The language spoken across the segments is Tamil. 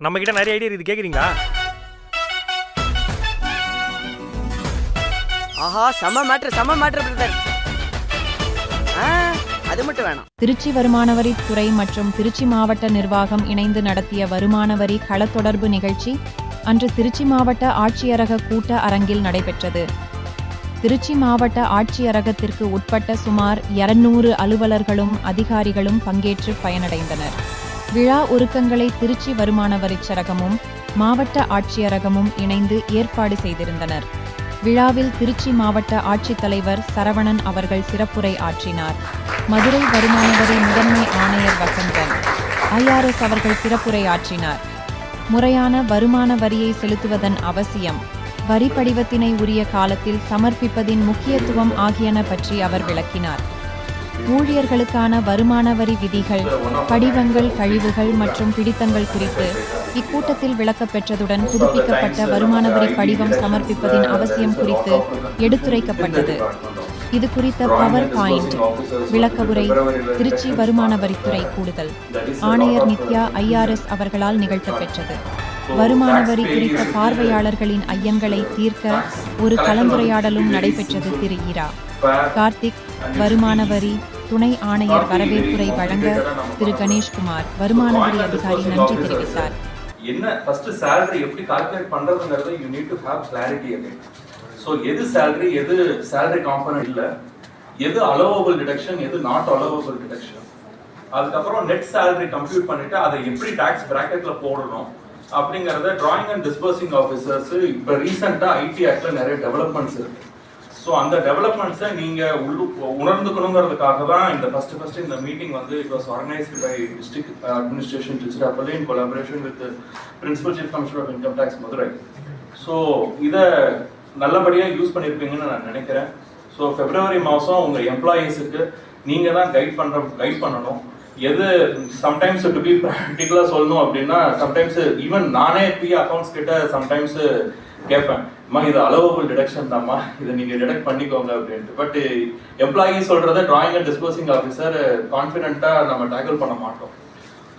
நம்ம கிட்ட நிறைய ஐடியா இருக்குது கேக்குறீங்களா? ஆஹா செம மேட்ரு செம மேட்ரு பிரதர் ஆ அது மட்டும் வேணாம். திருச்சி வருமான வரித்துறை மற்றும் திருச்சி மாவட்ட நிர்வாகம் இணைந்து நடத்திய வருமான வரி களத்தொடர்பு நிகழ்ச்சி அன்று திருச்சி மாவட்ட ஆட்சியரக கூட்ட அரங்கில் நடைபெற்றது. திருச்சி மாவட்ட ஆட்சியரகத்திற்கு உட்பட்ட சுமார் 200 அலுவலர்களும் அதிகாரிகளும் பங்கேற்று பயனடைந்தனர். விழா ஒருக்கங்களை திருச்சி வருமான வரிச்சரகமும் மாவட்ட ஆட்சியரகமும் இணைந்து ஏற்பாடு செய்திருந்தனர். விழாவில் திருச்சி மாவட்ட ஆட்சித்தலைவர் சரவணன் அவர்கள் சிறப்புரை ஆற்றினார். மதுரை வருமான வரி முதன்மை ஆணையர் வசந்தன் ஐஆர்எஸ் அவர்கள் சிறப்புரை ஆற்றினார். முறையான வருமான வரியை செலுத்துவதன் அவசியம் வரி படிவத்தினை உரிய காலத்தில் சமர்ப்பிப்பதின் முக்கியத்துவம் ஆகியன பற்றி அவர் விளக்கினார். ஊழியர்களுக்கான வருமான வரி விதிகள் படிவங்கள் கழிவுகள் மற்றும் பிடித்தங்கள் குறித்து இக்கூட்டத்தில் விளக்கப்பெற்றதுடன் புதுப்பிக்கப்பட்ட வருமான வரி படிவம் சமர்ப்பிப்பதின் அவசியம் குறித்து எடுத்துரைக்கப்பட்டது. இது குறித்த பவர் பாயிண்ட் விளக்கவுரை திருச்சி வருமான வரித்துறை கூடுதல். ஆணையர் நித்யா ஐஆர்எஸ் அவர்களால் நிகழ்த்தப்பெற்றது. வருமான வரி குறித்த பார்வையாளர்களின் ஐயங்களை தீர்க்க ஒரு கலந்துரையாடலும் நடைபெற்றது திரு ஈரா. கார்த்திக் வருமான வரி துணை ஆணையர் வரவேற்புரை வழங்க திரு கணேஷ்குமார் வருமான வரி அதிகாரி நன்றி தெரிவித்தார். என்ன ஃபர்ஸ்ட் salary எப்படி கால்குலேட் பண்றதுங்கிறது you need to have clarity again so எது salary எது salary காம்பனன்ட் இல்ல எது அலோவபிள் டிடக்ஷன் எது நாட் அலோவபிள் டிடக்ஷன் அதுக்கப்புறம் நெட் salary கம்ப்யூட் பண்ணிட்டு அதை எப்படி டாக்ஸ் பிராக்கெட்ல போடணும் அப்படிங்கறத டிராயிங் அண்ட் டிஸ்பர்சிங் ஆஃபீஸர்ஸ் இப்போ ரீசெண்டாக ஐடி ஆக்ட்ல நிறைய டெவலப்மெண்ட்ஸ் இருக்கு. ஸோ அந்த டெவலப்மெண்ட்ஸை நீங்கள் உள்ளு உணர்ந்துக்கணுங்கிறதுக்காக தான் இந்த ஃபஸ்ட்டு ஃபஸ்ட்டு இந்த மீட்டிங் வந்து it was organised by district administration Tiruchirappalli in collaboration with principal chief commissioner of income tax Madurai so இதை நல்லபடியாக யூஸ் பண்ணியிருப்பீங்கன்னு நான் நினைக்கிறேன். ஸோ ஃபெப்ரவரி மாதம் உங்கள் எம்ப்ளாயீஸுக்கு நீங்கள் தான் கைட் பண்ணுற கைட் பண்ணணும். எது சம்டைம்ஸ் டு பி ப்ராக்டிக்கலாக சொல்லணும் அப்படின்னா சம்டைம்ஸ் ஈவன் நானே பி அக்கௌண்ட்ஸ் கிட்ட சம்டைம்ஸ் கேட்பேன். அம்மா இது அலோவபிள் டிடக்ஷன் தாம்மா இதை நீங்கள் டிடக்ட் பண்ணிக்கோங்க அப்படின்ட்டு பட் எம்ப்ளாயி சொல்கிறத டிராயிங் அண்ட் டிஸ்போசிங் ஆஃபீஸர் கான்ஃபிடென்ட்டாக நம்ம டேக்கிள் பண்ண மாட்டோம்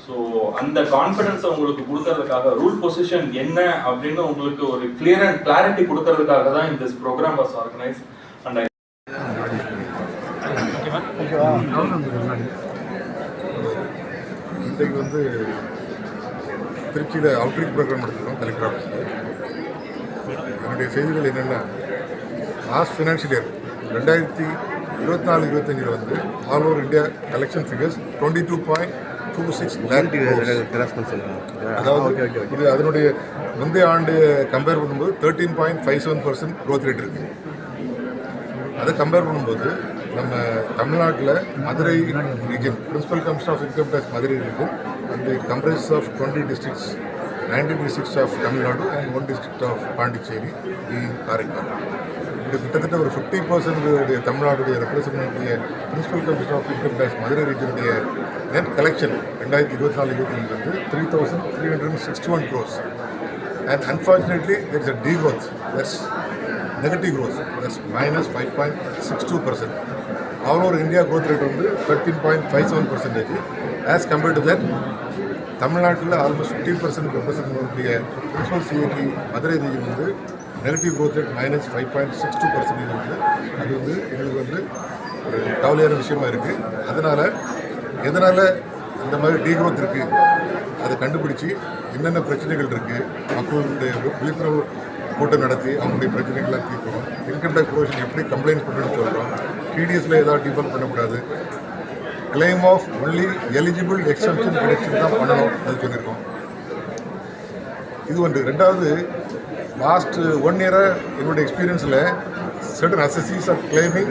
ஸோ அந்த கான்ஃபிடன்ஸை உங்களுக்கு கொடுக்கறதுக்காக ரூல் பொசிஷன் என்ன அப்படின்னு உங்களுக்கு ஒரு கிளியர் அண்ட் கிளாரிட்டி கொடுக்கறதுக்காக தான் இந்த ப்ரோக்ராம் வாஸ் ஆர்கனைஸ் அண்ட் இன்றைக்கு வந்து திருச்சியில் அவுட்ரீச் ப்ரோக்ராம் எடுத்துருக்கோம் கலெக்டர் ஆஃபீஸில் என்னுடைய செய்திகள் என்னென்னா லாஸ்ட் ஃபினான்ஷியல் இயர் ரெண்டாயிரத்தி இருபத்தி நாலு இருபத்தஞ்சில் வந்து all over India collection figures twenty two point two six அதாவது இது அதனுடைய முந்தைய ஆண்டு கம்பேர் பண்ணும்போது thirteen point five seven percent growth rate இருக்குது அதை கம்பேர் பண்ணும்போது நம்ம தமிழ்நாட்டில் Madurai region principal commissioner of income tax Madurai region and comprise of twenty districts nineteen districts of Tamil Nadu and one district of Pondicherry the Karaikal இது கிட்டத்தட்ட ஒரு fifty percent தமிழ்நாடுடைய representative principal commission of income tax Madurai ரீஜனுடைய net collection ரெண்டாயிரத்தி இருபத்தி நாலு இருபத்தி வந்து three thousand three hundred and sixty one crores and unfortunately it's a unfortunately, there is a degrowth. That's negative growth. That's minus 5.62%. All over India growth rate வந்து thirteen point five seven percentage as compared to that தமிழ்நாட்டில் ஆல்மோஸ்ட் ஃபிஃப்டீன் பர்சன்ட் ரெப்ரசன்ட் பண்ணக்கூடிய பிரின்சிபல் சிஐடி மதுரை ரீஜன் வந்து negative growth rate minus five point six two percentage வந்து அது வந்து எங்களுக்கு வந்து ஒரு கவலையான விஷயமா இருக்குது அதனால் எதனால் இந்த மாதிரி டீக்ரோத் இருக்குது அதை கண்டுபிடிச்சு என்னென்ன பிரச்சனைகள் இருக்குது மக்களுடைய விழிப்புணர்வு கூட்டம் நடத்தி அவங்களுடைய பிரச்சனைகள்லாம் தீர்க்கணும். இன்கம் டேக்ஸ் ப்ரொவிஷன் எப்படி கம்ப்ளைண்ட் பண்ணுன்னு சொல்கிறோம் டிடிஎஸில் ஏதாவது டிஃபால்ட் பண்ணக்கூடாது. Claim of only eligible exemption deduction தான் பண்ணணும் அது சொல்லியிருக்கோம். இது ஒன்று. ரெண்டாவது லாஸ்ட் ஒன் இயராக என்னுடைய எக்ஸ்பீரியன்ஸில் சர்டன் அசசிஸ் ஆஃப் கிளைமிங்